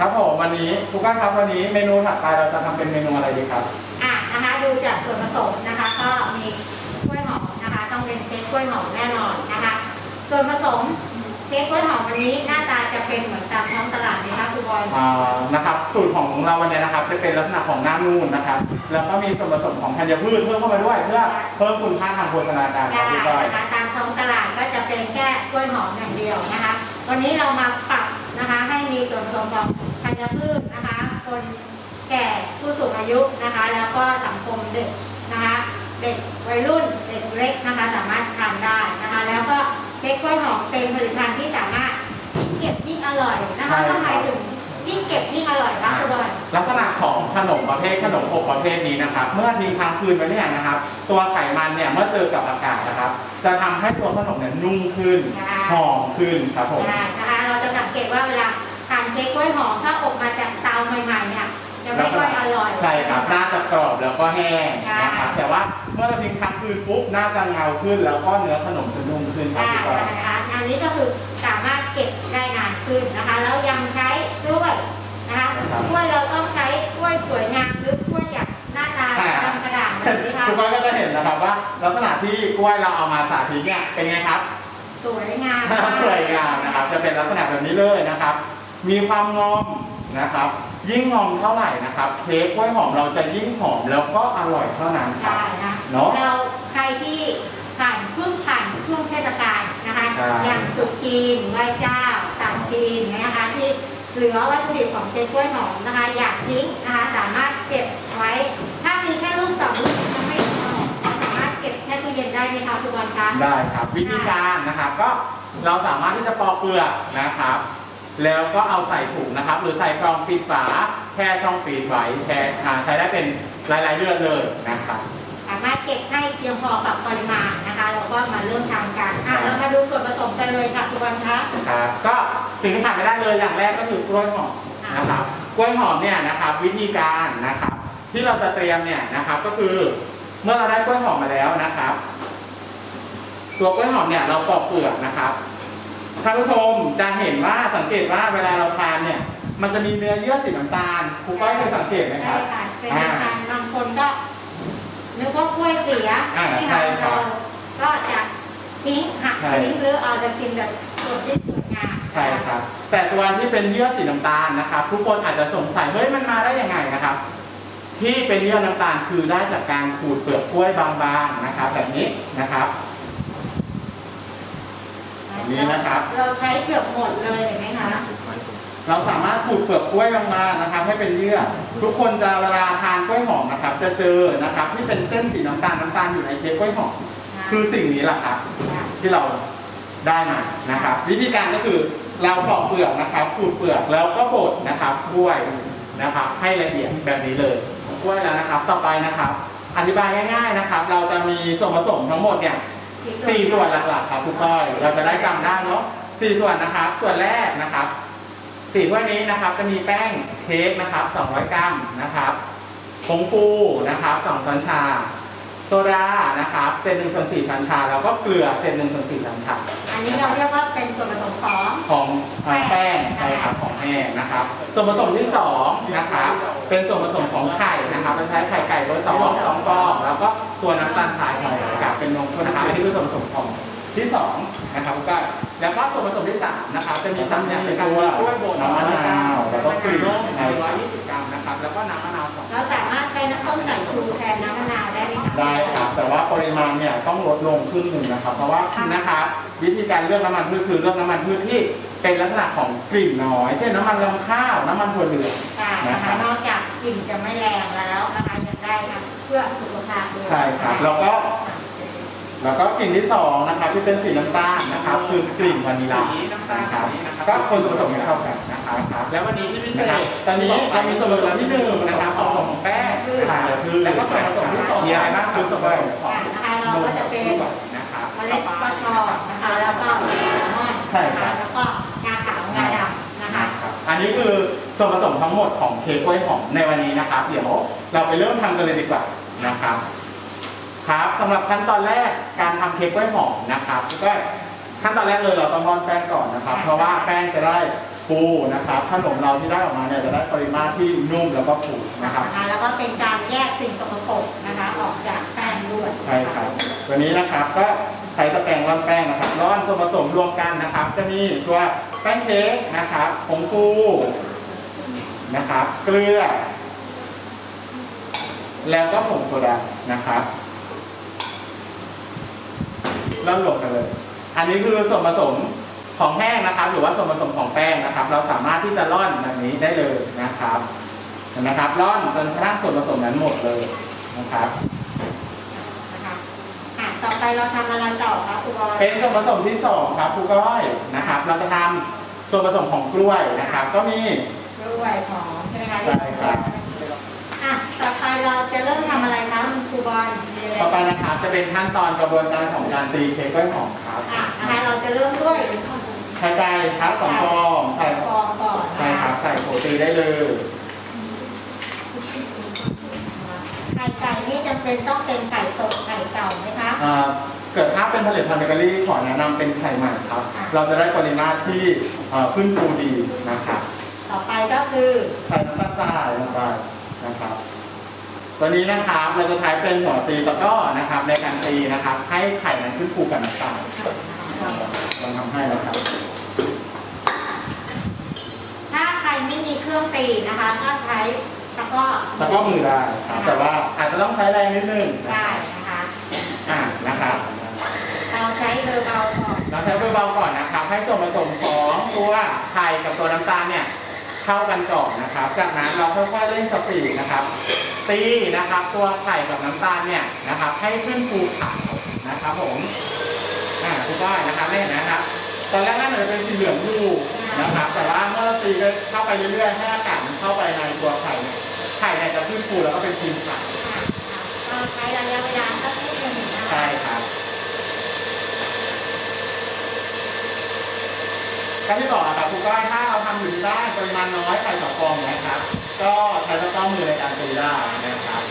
ครับผมวันนี้ทุกท่านครับวันนี้เมนูถัดไปเราจะทำเป็นเมนูอะไรดีครับ อะนะคะดูจากส่วนผสมนะคะ ก็มีกล้วยหอมนะคะ ต้องเป็นเค้กกล้วยหอมแน่นอนนะคะ ส่วนผสมเค้กกล้วยหอมวันนี้หน้าตาจะเป็นเหมือนตามท้องตลาดเลยคะคุณบอยอ่านะครับสูตรของเราวันนี้นะครับ จะเป็นลักษณะของหน้านูนนะครับ แล้วก็มีส่วนผสมของธัญพืชเพิ่มเข้ามาด้วย เพื่อเพิ่มคุณค่าทางโภชนาการคได้รับพี่ก้อยนะคะตามท้องตลาดก็จะเป็นแค่กล้วยหอมอย่างเดียวนะคะ วันนี้เรามาปรับนะคะ ให้มีส่วนผสมของ ธัญพืชนะคะ คนแก่ผู้สูงอายุนะคะ แล้วก็สังคมเด็กนะคะ เด็กวัยรุ่นเด็กเล็กนะคะ สามารถทานได้นะคะ แล้วก็เค้กกล้วยหอมเป็นผลิตภัณฑ์ที่สามารถยิ่งเก็บยิ่งอร่อยนะคะทำไมถึงยิ่งเก็บยิ่งอร่อยคะคุณบอยลักษณะของขนมประเภทขนมอบประเภทนี้นะครับ เมื่อทิ้งค้างคืนไว้เนี่ยนะครับ ตัวไขมันเนี่ยเมื่อเจอกับอากาศนะครับ จะทำให้ตัวขนมเนี่ยนุ่มขึ้นค่ะหอมขึ้นครับผมได้นะคะเราจะสังเกตว่าเวลาทาน เค้กกล้วยหอมถ้าอบมาจากเตาใหม่ๆเนี่ยจะไม่ค่อยอร่อย ใช่ครับน่าจะกรอบแล้วก็แห้งนะครับค่ะแต่ว่าเมื่อเราทิ้งค้างคืนปุ๊บน่าจะเงาขึ้น แล้วก็เนื้อขนมจะนุ่มขึ้นครับได้พี่ก้อยนะคะอันนี้ก็คือสามารถเก็บได้นานขึ้นนะคะ แล้วยังใช้กล้วยนะคะกล้วยเราต้องใช้กล้วยสวยงามหรือกล้วยจากหน้าตาดำกระด่างแบบนี้ค่ะทุกคนก็จะเห็นนะครับว่าลักษณะที่กล้วยเราเอามาสาธิตเนี่ยเป็นไงครับสวยงามสวยงามนะครับ จะเป็นลักษณะแบบนี้เลยนะครับ มีความงอมนะครับ ยิ่งงอมเท่าไหร่นะครับ เค้กกล้วยหอมเราจะยิ่งหอมแล้วก็อร่อยเท่านั้นครับได้นะเนอะเราใครที่ผ่านช่วงผ่านช่วงเทศกาลนะคะใช่ อย่างตรุษจีนไหว้เจ้าต่างจีนนะคะที่เหลือวัตถุดิบของเค้กกล้วยหอมนะคะ อยากทิ้งนะคะสามารถเก็บไว้ ถ้ามีแค่ลูกสองลูกยังไม่พอสามารถเก็บแช่ตู้เย็นได้ไหมคะทุกวันคะ ได้ครับวิธีการนะครับก็เราสามารถที่จะปอกเปลือกนะครับ แล้วก็เอาใส่ถุงนะครับ หรือใส่กล่องปิดฝาแช่ช่องฟรีซไว้แช่อ่าใช้ได้เป็นหลาย ๆเดือนเลยนะครับ สามารถเก็บให้เพียงพอกับปริมาณนะคะเราก็มาเริ่มทำกันอะเรามาดูส่วนผสมกันเลยค่ะทุกวันคะครับก็สิ่งที่ขาดไม่ได้เลยอย่างแรกก็คือกล้วยหอมนะครับกล้วยหอมเนี่ยนะครับวิธีการนะครับ ที่เราจะเตรียมเนี่ยนะครับก็คือเมื่อเราได้กล้วยหอมมาแล้วนะครับ ตัวกล้วยหอมเนี่ยเราปอกเปลือกนะครับ ท่านผู้ชมจะเห็นว่าสังเกตว่าเวลาเราทานเนี่ย มันจะมีเนื้อเยื่อสีน้ำตาลครูก้อยเคยสังเกตไหมคใช่รับ ค่ะเป็นการบางคนก็นึกว่ากล้วยเสียอ่าที่ใช่ครับเราก็จะทิ้งหักใช่ ทิ้งหรือเอาจะกินแบบสดที่สวยงามใช่ครับ แต่ตัวที่เป็นเยื่อสีน้ำตาลนะครับ ทุกคนอาจจะสงสัยเฮ้ยมันมาได้ยังไงนะครับ ที่เป็นเยื่อน้ำตาลคือได้จากการขูดเปลือกกล้วยบางๆนะครับ แบบนี้นะครับ แบบนี้นะครับ เราใช้เกือบหมดเลยเห็นไหมคะ เราสามารถขูดเปลือกกล้วยบางๆนะครับ ให้เป็นเยื่อ ทุกคนจะเวลาทานกล้วยหอมนะครับ จะเจอนะครับที่เป็นเส้นสีน้ำตาลน้ำตาลอยู่ในเค้กกล้วยหอมคือสิ่งนี้แหละครับ ที่เราได้มานะครับ วิธีการก็คือเราปอกเปลือกนะครับขูดเปลือกแล้วก็บดนะครับกล้วยนะครับ ให้ละเอียดแบบนี้เลยกล้วยแล้วนะครับ ต่อไปนะครับ อธิบายง่าย ๆนะครับ เราจะมีส่วนผสมทั้งหมดเนี่ย สี่ส่วนหลักๆครับทุกท่อยเราจะได้จำได้เนาะสี่ส่วนนะครับ ส่วนแรกนะครับสี่ถ้วยนี้นะครับจะมีแป้งเค้กนะครับ200กรัมนะครับผงฟูนะครับ2ช้อนชา โซดานะครับเศษหนึ่งส่วนสี่ช้อนชา แล้วก็เกลือเศษหนึ่งส่วนสี่ช้อนชา อันนี้เราเรียกว่าเป็นส่วนผสมของของเอ่อแป้งใช่ครับของแห้งนะครับ ส่วนผสมที่สองนะครับเป็นส่วนผสมของไข่นะครับเราใช้ไข่ไก่เบอร์สองสองฟองแล้วก็ตัวน้ำตาลทรายหน่อยนะครับเป็ นนมข้นนะครับอันนี้คือส่วนผสมของที่สองนะครับก็แล้วก็ส่วนผสมที่สามนะครับจะมีสามอย่างเป็นตัวกล้วยบดน้ำมะนาวแล้วก็กรีนร้อยยี่สิบกรัมนะครับแล้วก็น้ำมะนาวสองเราสามารถใช้น้ำส้มสายชูแทนน้ำมะนาวได้ไหมคะได้ครับแต่ว่าปริมาณเนี่ยต้องลดลงครึ่งหนึ่งนะครับ เพราะว่านะครับวิธีการเลือกน้ำมันพืชคือเลือกน้ำมันพืชที่เป็นลักษณะของกลิ่นน้อย เช่นน้ำมันลำข้าวน้ำมันถั่วเหลืองใช่นะคะนอกจากกลิ่นจะไม่แรงแล้วนะคะยังได้ค่ะเพื่อสุขภาพด้วยใช่ครับแล้วก็ แล้วก็กลิ่นที่สองนะครับที่เป็นสีน้ำตาลนะครับคือกลิ่นวานิลลานะครับก็คนผสมให้เข้ากันนะครับครับ แล้ววันนี้ที่พิเศนะครับษตอนนี้เรามีส่วนผสมที่หนึ่งนะครับของของแป้งค่ะคือแล้วก็ส่วนผสมที่สองมีอะไรบ้างคือส่วนผสมของนะคะเราก็จะเป็นนะครับเมล็ดฟักทองนะคะ แล้วก็อัลมอนด์ใช่นะครัคะบแล้วก็งาขาวงาดำนะคะ อันนี้คือส่วนผสมทั้งหมดของเค้กกล้วยหอมในวันนี้นะครับ เดี๋ยวเราไปเริ่มทำกันเลยดีกว่านะครับ ครับสำหรับขั้นตอนแรกการทำเค้กกล้วยหอมนะครับก็ขั้นตอนแรกเลยเราต้องร่อนแป้งก่อนนะครับ เพราะว่าแป้งจะได้ฟูนะครับขนมเราที่ได้ออกมาเนี่ยจะได้ปริมาตรที่นุ่มแล้วก็ฟูนะครับนะคะแล้วก็เป็นการแยกสิ่งสกปรกนะคะออกจากแป้งด้วยใช่ครับตัวนี้นะครับก็ใช้ตะแกรงร่อนแป้งนะครับร่อนส่วนผสมรวมกันนะครับ จะมีตัวแป้งเค้กนะครับผงฟูนะครับ เกลือ แล้วก็ผงโซดานะครับ ร่อนรวมกันเลย อันนี้คือส่วนผสมของแป้งนะครับ หรือว่าส่วนผสมของแป้งนะครับ เราสามารถที่จะร่อนแบบนี้ได้เลยนะครับเห็นไหมครับร่อนจนกระทั่งส่วนผสมนั้นหมดเลยนะครับนะคะอะต่อไปเราทำอะไรต่อคะครูบอลเป็นส่วนผสมที่สองครับครูก้อยนะครับ เราจะทำส่วนผสมของกล้วยนะครับ ก็มีกล้วยหอมใช่ไหมคะใช่ครับอะต่อไปเราจะเริ่มทำอะไรคะครูบอลมีอะไร ต่อไปนะครับจะเป็นขั้นตอนกระบวนการของการตีเค้กกล้วยหอมครับอะนะคะเราจะเริ่มด้วยไข่ไก่ครับสองฟองใส่ฟองก่อนใช่นะครัคะบใส่โขตีได้เลยไข่ไก่นี่จำเป็นต้องเป็นไก่สดไก่เก่าไหมคะอ่าเกิดถ้าเป็นผลิตภัณฑ์เบเกอรี่ขอแนะนำเป็นไข่ใหม่ครับอะเราจะได้ปริมาตรที่เอ่อขึ้นฟูดีนะครับต่อไปก็คือใส่น้ำตาลทรายลงไปนะครับ ตัวนี้นะครับเราจะใช้เป็นหัวตีตะกร้อนะครับ ในการตีนะครับ ให้ไข่นั้นขึ้นฟูกับน้ำตาลลองทำให้นะครับ ถ้าใครไม่มีเครื่องตีนะคะ ก็ใช้ตะกร้อตะกร้อมือได้ครับแต่ว่าอาจจะต้องใช้แรงนิดนึงนะได้ครับนะคะอ่านะครับเราใช้เบอร์เบาก่อนเราใช้เบาๆก่อนนะครับ ให้ส่วนผสมของตัวไข่กับตัวน้ำตาลเนี่ย เข้ากันก่อนนะครับ จากนั้นเราค่อยๆเร่งสปีดนะครับ ตีนะครับตัวไข่กับน้ำตาลเนี่ยนะครับ ให้ขึ้นฟูขาวนะครับผมอ่าทุกท่านนะครับได้เห็นนะครับตอนแรกน่าจะเป็นสีเหลืองอยู่นะครับ แต่ว่าเมื่อเราตีเข้าไปเรื่อยๆให้อากาศมันเข้าไปในตัวไข่เนี่ยไข่เนี่ยจะขึ้นฟูแล้วก็เป็นครีมขาวค่ะก็ใช้ระยะเวลาสักนิดหนึ่งนะใช่คะครับ ก็ที่บอกอะครับครูก้อยถ้าเราทำอยู่ที่บ้านปริมาณน้อยไข่ต่อฟองนะครับ ก็ใช้ตะกร้อมือในการตีได้นะครับ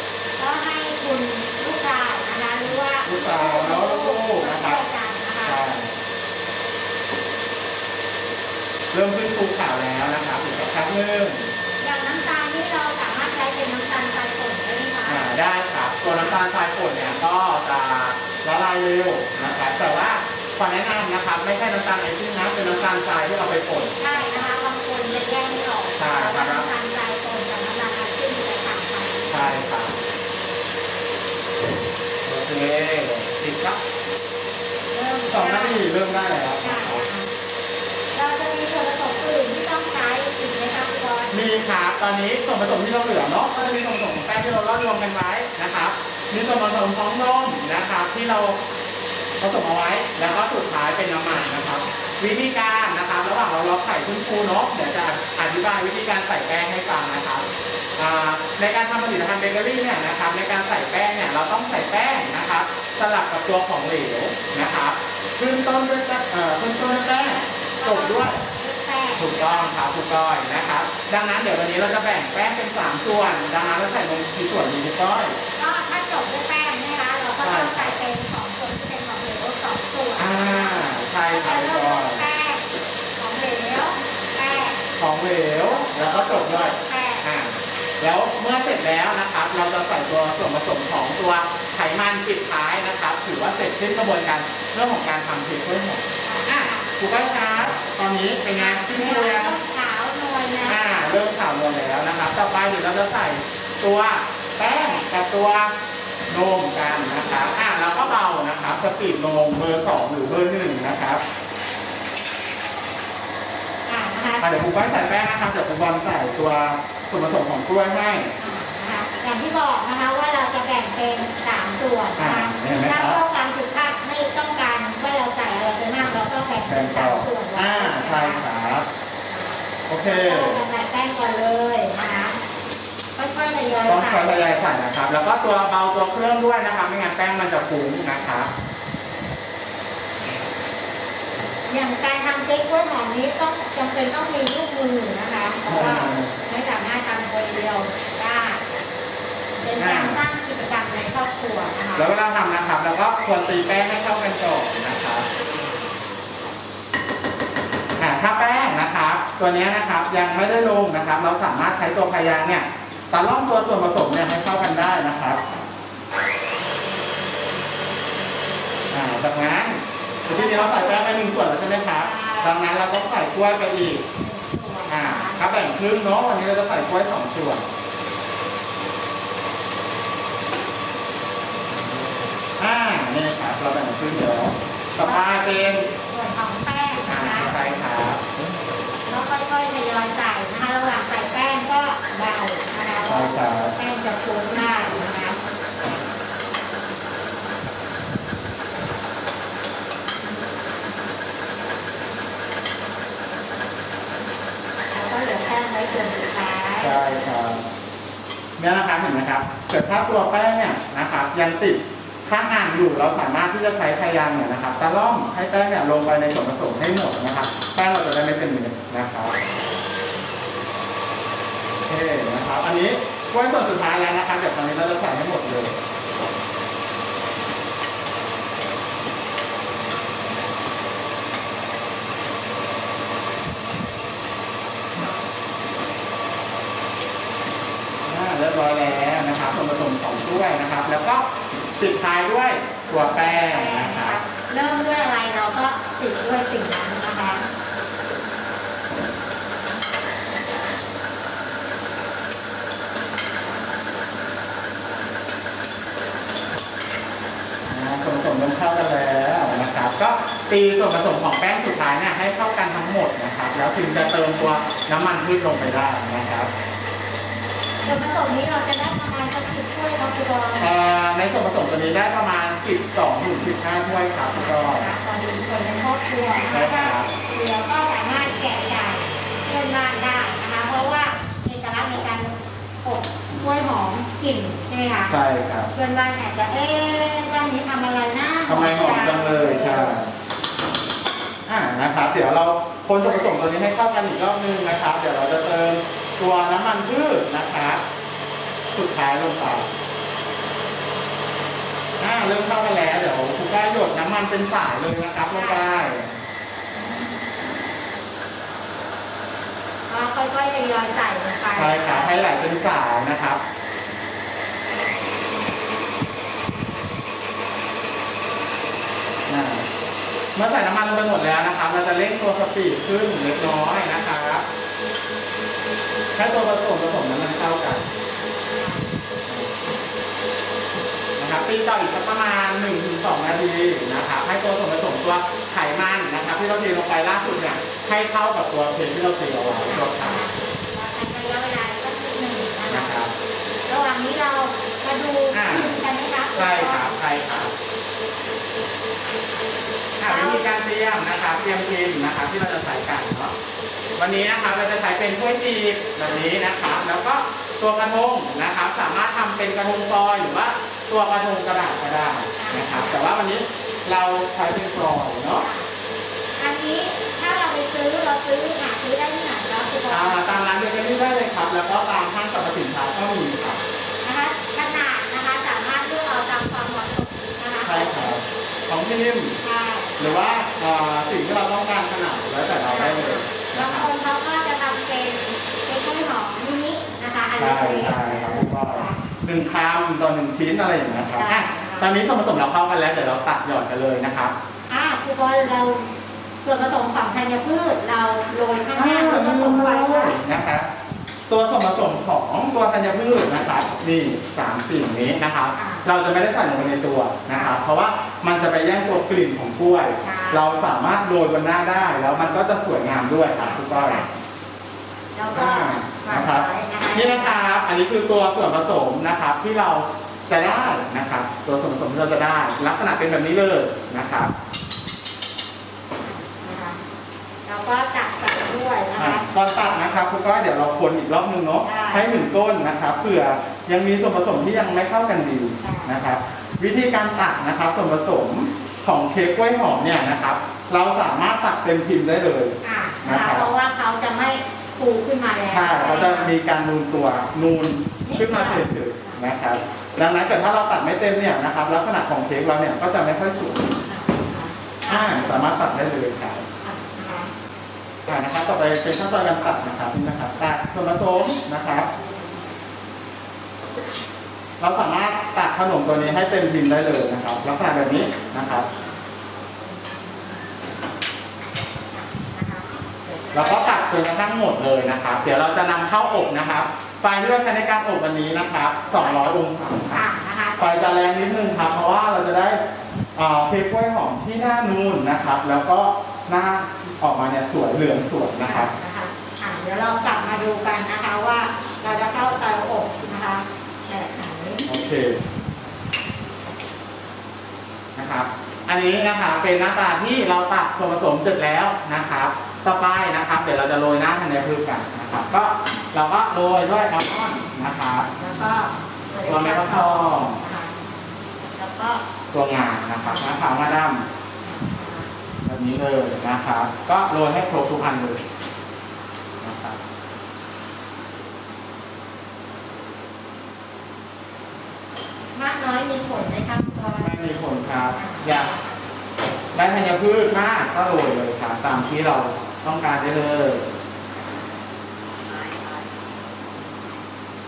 ก็ให้คุณลูกชายนะคะหรือว่าลูกสาวแล้วลูกๆนะครับช่วยกันนะคะใช่เริ่มขึ้นฟูขาวแล้วนะครับอีกสักพักหนึงอย่างน้ำตาลนี่เราสามารถใช้เป็นน้ำตาลทรายป่นได้ไหมคะอ่าได้ครับตัวน้ำตาลทรายป่นเนี่ยก็จะละลายเร็วนะครับแต่ว่า ขอแนะนำนะครับ ไม่ใช่น้ำตาลไอซิ่งนะเป็นน้ำตาลทรายที่เราไปป่น ใช่นะคะบางคนจะแยกไม่ออกใช่ครับ ว่าน้ำตาลทรายป่นกับน้ำตาลไอซิ่งจะต่างกันใช่ครับโอเคติดครับเริ่มสองนาทีเริ่มได้แล้วใช่นะคะเราจะมีส่วนผสมอื่นที่ต้องใช้อีกไหมคะคุณบอลมีครับตอนนี้ส่วนผสมที่เราเหลือเนาะก็จะมีส่วนผสมของแป้งที่เราร่อนรวมกันไว้นะครับ มีส่วนผสมของนมนะครับ ที่เรา ผสมเอาไว้ แล้วก็สุดท้ายเป็นน้ำมันนะครับ วิธีการนะครับระหว่างเราล็อกไข่ขึ้นฟูเนาะเดี๋ยวจะอธิบายวิธีการใส่แป้งให้ฟังนะครับอ่าในการทำผลิตภัณฑ์เบเกอรี่เนี่ยนะครับในการใส่แป้งเนี่ยเราต้องใส่แป้งนะครับ สลับกับตัวของเหลวนะครับขึ้นต้นด้วยแป้งเอ่อขึ้นต้นด้วยแป้งจบด้วยแป้งถูกต้องครับถูกก้อยนะครับ ดังนั้นเดี๋ยววันนี้เราจะแบ่งแป้งเป็นสามส่วน ดังนั้นเราใส่ลงกี่ส่วนดีทุกก้อย ใช่คจะรับทุกเริ่มก้อด้วยยแป้งของเหลวแป้งของเหลว แล้วก็จบด้วยแป้งอ่าแล้วเมื่อเสร็จแล้วนะครับ เราจะใส่ตัวส่วนผสมของตัวไขมันปิดท้ายนะครับ ถือว่าเสร็จสิ้นกระบวนการเรื่องของการทำเค้กกล้วยหอมอะถูกก้อยครับตอนนี้เป็นไงานขึ้นฟูยังขาวนวลนะอ่าเริ่มข่าวนวลแล้วนะครับ ต่อไปเดี๋ยวเราจะใส่ตัวแป้งกับตัวนมกันนะครับอ่าแล้วก็เบานะครับ สปีดนมเบอร์สองหรือเบอร์หนึ่งนะครับอ่านะคะอ่าเดี๋ยวครูก้อยใส่แป้งนะครับเดี๋ยวครูบอลใส่ตัวส่วนผสมของกล้วยให้นะคะอย่างที่บอกนะคะว่าเราจะแบ่งเป็นสามส่วนนะคะอ่าเห็นไหมครัถ้าบต้องการสุขภาพไม่ต้องการว่าเราใส่อะไรไปมากเราก็แบ่งแป้เป็งนต่สาอมส่วนอ่าใช่ครับ โอเค เราจะใส่แป้งก่อนเลยนะ คะค่อยๆทยอยต้องใส่ใช้ระยะใส่นะครับ แล้วก็ตัวเบาตัวเครื่องด้วยนะครับ ไม่งั้นแป้งมันจะฟุ้งนะครับอย่างการทำเค้กกล้วยหอมนี้ต้องจำเป็นต้องมีลูกมือนะคะเพราะว่าไม่สามารถทำคนเดียวได้เป็นการสร้างกิจกรรมในครอบครัวนะคะแล้วเวลาทำนะครับเราก็ควรตีแป้งให้เข้ากันก่อนนะครับอ่าถ้าแป้งนะครับ ตัวเนี้ยนะครับยังไม่ได้ลงนะครับ เราสามารถใช้ตัวพยางเนี่ย ตะล่อมตัวส่วนผสมเนี่ยให้เข้ากันได้นะครับอ่าจากนั้นทีนี้เราใส่แป้งไปหนึ่งส่วนแล้วใช่ไหมครับดังนั้นเราก็ใส่กล้วยไปอีกอ่าถ้าแบ่งครึ่งเนาะวันนี้เราจะใส่กล้วยสองส่วนอ่านี่นะครับเราแบ่งครึ่งเดี๋ยวต่อไปเป็นส่วนของแป้งอ่านะคะใช่ครับแล้วค่อยๆทยอยใส่ แป้งจะฟูง่ายนะคะแล้วก็เหลือแป้งไว้ส่วนสุดท้ายใช่ครับเนี่ยนะครับเห็นไหมครับเกิดถ้าตัวแป้งเนี่ยนะครับยังติดข้างอ่างอยู่เราสามารถที่จะใช้พยางเนี่ยนะครับตะล่อมให้แป้งเนี่ยลงไปในส่วนผสมให้หมดนะครับแป้งเราจะได้ไม่เป็นเม็ดนะครับ เคนะครับ อันนี้กล้วยส่วนสุดท้ายแล้วนะครับเดี๋ยวตอนนี้เราจะใส่ให้หมดเลยเรียบร้อยแล้วนะครับส่วนผสมของกล้วยนะครับ แล้วก็ปิดท้ายด้วยตัวแป้งแป้งนะครับ เริ่มด้วยอะไรเราก็ติดด้วยสิ่งนั้นนะคะ อ่าส่วนผสมเริ่มเข้ากันแล้วนะครับ ก็ ตีส่วนผสมของแป้งสุดท้ายเนี่ยให้เข้ากันทั้งหมดนะครับ แล้วถึงจะเติมตัวน้ำมันพืชลงไปได้นะครับส่วนผสมนี้เราจะได้ประมาณสักสิบถ้วยครับคุณบอลเอ่อในส่วนผสมตัวนี้ได้ประมาณ 12ถึง15ถ้วยครับก็ตอนนี้คนในครอบครัวใช่นะครัคะบเหลือก็สามารถแกะจ่ายเพื่อนบ้านได้นะคะ เพราะว่าเอกลักษณ์ในการอบกล้วยหอมกลิ่นใช่ไหมคะใช่ครับเพื่อนบ้านอาจจะเอ๊ะบ้านนี้ทำอะไรนะทำไมหอมจังเลยใช่อ่า นะครับ เดี๋ยวเราคนส่วนผสมตัวนี้ให้เข้ากันอีกรอบนึงนะครับ เดี๋ยวเราจะเติมตัวน้ำมันพืชนะครับสุดท้ายลงไปอ่าเริ่มเข้ากันแล้ว เดี๋ยวคุณก้าหยดน้ำมันเป็นสายเลยนะครับลงไปก็ค่อยๆทยอยใส่ลงไปใช่ครับให้ไหลเป็นสายนะครับอ่าเมื่อใส่น้ำมันลงไปหมดแล้วนะครับเราจะเร่งตัวสปีดขึ้นเล็กน้อยนะครับให้ตัวผสมผสมนั้นมันเข้ากันนะครับตีต่ออีกสักประมาณ1-2นาทีนะครับให้ตัวส่วนผสมตัวไขมันนะครับ ที่เราเทลงไปล่าสุดเนี่ยให้เข้ากับตัวเพนที่เราเทเอาไว้ตัวไข่ใช้ระยะเวลาสักนิดหนึ่งนะนะคะครับระหว่างนี้เรามาดูอ่ากันไหมคะใช่ครับใช่ครับอะวิธีการ เตรียมนะครับเตรียมพิมพ์นะครับที่เราจะใส่กันเนาะวันนี้นะครับเราจะใช้เป็นถ้วยจีบแบบนี้นะครับแล้วก็ตัวกระทงนะครับสามารถทำเป็นกระทงฟอยล์หรือว่าตัวกระทงกระดาษก็ได้นะครับแต่ว่าวันนี้เราใช้เป็นฟอยล์เนาะอันนี้ถ้าเราไปซื้อเราซื้อหาซื้อได้ที่ไหนครับคุณบออ่าลตามร้านเบเกอรี่ได้เลยครับ แล้วก็ตามห้างสรรพสินค้าก็มีครับนะคะขนาดนะคะสามารถเลือกเอาตามความเหมาะสมนะคะใช่ครับของพิมพ์ใช่ หรือว่าเอ่อสิ่งที่เราต้องการขนาดแล้วแต่เราได้เลยบานะงคครับนเขาก็จะทำเป็นเป็นกล้วยหอมมินินะคะอันใช่นี้ใช่ครับผมก็หนึ่งคำต่อหนึ่งชิ้นอะไรอย่างเงี้ยครับอะตอนนี้ส่วนผสมเราเข้ากันแล้วเดี๋ยวเราตัดหยอดกันเลยนะครับอ่าคุณบอลเราส่วนผสมของธัญพืชเราโรยข้างหอ่าน้าแล้วก็ลืลมงเลไปยนะครับตัวส่วนผสมของตัวธัญพืชนะครับนี่สามสิ่งนี้นะครับ เราจะไม่ได้ใส่ลงไปในตัวนะครับ เพราะว่า มันจะไปแย่งตัวกลิ่นของกล้วยเราสามารถโรยบนหน้าได้ แล้วมันก็จะสวยงามด้วยครับทุกก้อยแล้วก็อ่านะครับนี่นะครับอันนี้คือตัวส่วนผสมนะครับที่เราจะได้นะครับ ตัวส่วนผสมที่เราจะได้ ลักษณะเป็นแบบนี้เลยนะครับ นะคะแล้วก็จัดใส่ด้วยนะอะคะก่อนตัดนะครับคุณก้อยเดี๋ยวเราคนอีกรอบนึงเนาะได้ให้ถึงต้นนะครับเผื่อยังมีส่วนผสมที่ยังไม่เข้ากันดีค่ะนะครับ วิธีการตัดนะครับส่วนผสมของเค้กกล้วยหอมเนี่ยนะครับ เราสามารถตัดเต็มพิมพ์ได้เลย อ่านะนะคะครับ เพราะว่าเขาจะไม่ฟูขึ้นมาแล้ว ใช่เขาจะมีการนูนตัวนูนขึ้นมาเฉยๆนะครับ ดังนั้นเกิดถ้าเราตัดไม่เต็มเนี่ยนะครับ ลักษณะของเค้กเราเนี่ยก็จะไม่ค่อยสวยอ่าสามารถตัดได้เลยครับนะคะอ่านะครับ ต่อไปเป็นขั้นตอนการตัดนะครับนี่นะครับตัดส่วนผสมนะครับ เราสามารถตัดขนมตัวนี้ให้เป็นพิมพ์ได้เลยนะครับลักษณะแบบนี้นะครับ แล้วก็ตัดจนกระทั่งหมดเลยนะครับ เดี๋ยวเราจะนำเข้าอบนะครับ ไฟที่เราใช้ในการอบวันนี้นะครับ 200 องศาครับอ่านะคะไฟจะแรงนิดนึงครับ เพราะว่าเราจะได้เอ่อเค้กกล้วยหอมที่หน้านูนนะครับ แล้วก็หน้าออกมาเนี่ยสวยเหลืองสวยนะครับนะคะอ่าเดี๋ยวเรากลับมาดูกันนะคะว่าเราจะเข้าเตาอบนะคะแบบไหน โอ เคนะครับ อันนี้นะคะเป็นหน้าตาที่เราตัดส่วนผสมเสร็จแล้วนะครับ ต่อไปนะครับ เดี๋ยวเราจะโรยหน้าธัญพืชกันนะครับ ก็เราก็โรยด้วยแอลมอนด์นะครับแล้วก็ตัวเมลอนทองนะคะแล้วก็ตัวงานะครับมะพร้าวงาดำแบบนี้เลยนะครับ ก็โรยให้ครบทุกอันเลยนะครับ มากน้อยมีผลในขั้นตอนไม่มีผลครับ อยากได้ธัญพืชมากก็โรยเลยครับตามที่เราต้องการได้เลย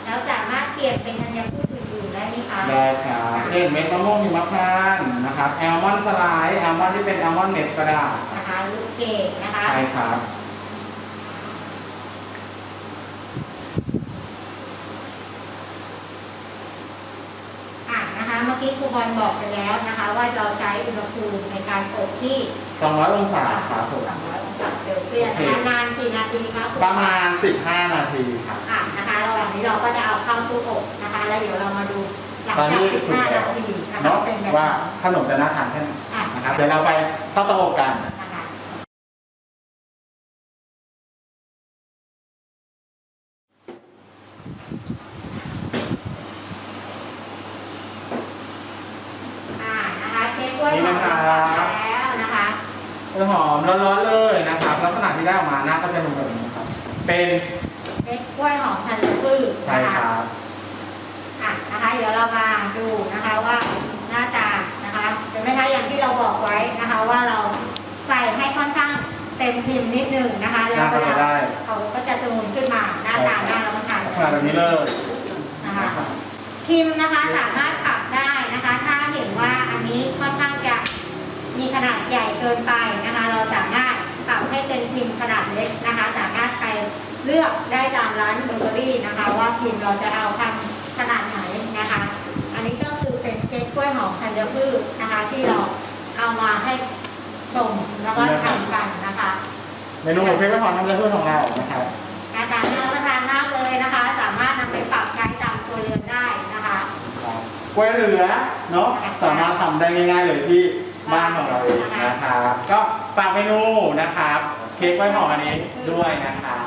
แล้วสามารถเปลี่ยนเป็นธัญพืชอื่นๆได้ไหมคะได้ครับเช่นเม็ดมะม่วงหิมพานต์นะครับแอลมอนด์สไลด์แอลมอนด์ที่เป็นแอลมอนด์เม็ดก็ได้นะคะลูกเกดนะคะใช่ครับ อ่านะคะ เมื่อกี้ครูบอลบอกไปแล้วนะคะ ว่าเราใช้อุณหภูมิในการอบที่ 200 องศาครับผม 200องศาเซลเซียสนะคะนานกี่นาทีคะครูบปอลระมาณ 15 นาทีครับอะนะคะระหว่างนี้เราก็จะเอาเข้าตู้อบนะคะ แล้วเดี๋ยวเรามาดูหลังตอนจากนี้สุก15แล้นาวทีนะคะเนาะเป็นแบบว่าไหนขนมจะน่าทานแค่ไหนอะ นะครับ เดี๋ยวเราไปเข้าเตาอบกัน นะคะอ่านะคะเค้กกล้วยหอมแล้วนะคะ กล้วยหอมร้อนๆเลยนะครับ ลักษณะที่ได้ออกมาหน้าก็จะเป็นแบบนี้ครับ เป็นเค้กกล้วยหอมธัญพืชใช่นะคคะรับ อะนะคะ เดี๋ยวเรามาดูนะคะว่าหน้าตานะคะเห็นไหมคะอย่างที่เราบอกไว้นะคะ ว่าเราใส่ให้ค่อนข้างเต็มพิมพ์นิดนึงนะคะหแล้น้าวก็เวจะลาได้ เขาก็จะจูนขึ้นมาหน้าตาหน้ารับประทานลักษณะแบบนี้เลยนะคะพิมพ์นะคะสามารถปรับได้นะคะ ถ้าเห็นว่าอันนี้ค่อนข้างจะ มีขนาดใหญ่เกินไปนะคะ เราสามารถปรับให้เป็นพิมพ์ขนาดเล็กนะคะ สามารถไปเลือกได้ตามร้านเบเกอรี่นะคะ ว่าพิมพ์เราจะเอาทำขนาดไหนนะคะ อันนี้ก็คือเป็นเค้กกล้วยหอมธัญพืชนะคะ ที่เราเอามาให้ชมแล้วก็ทำกันนะคะเมนูของเค้กกล้วยหอมทำเลยเพื่อนของเรานะครับหน้าตาน่ารับประทานมากเลยนะคะ สามารถนำไปปรับใช้ตามตัวเรือนได้นะคะกล้วยเหลือเนาะสามารถทำได้ง่าย ๆ เลยที่ บ้านของเราเองนะครับ ก็ฝากเมนูนะครับ เค้กไว้หอมอันนี้ด้วยนะครับ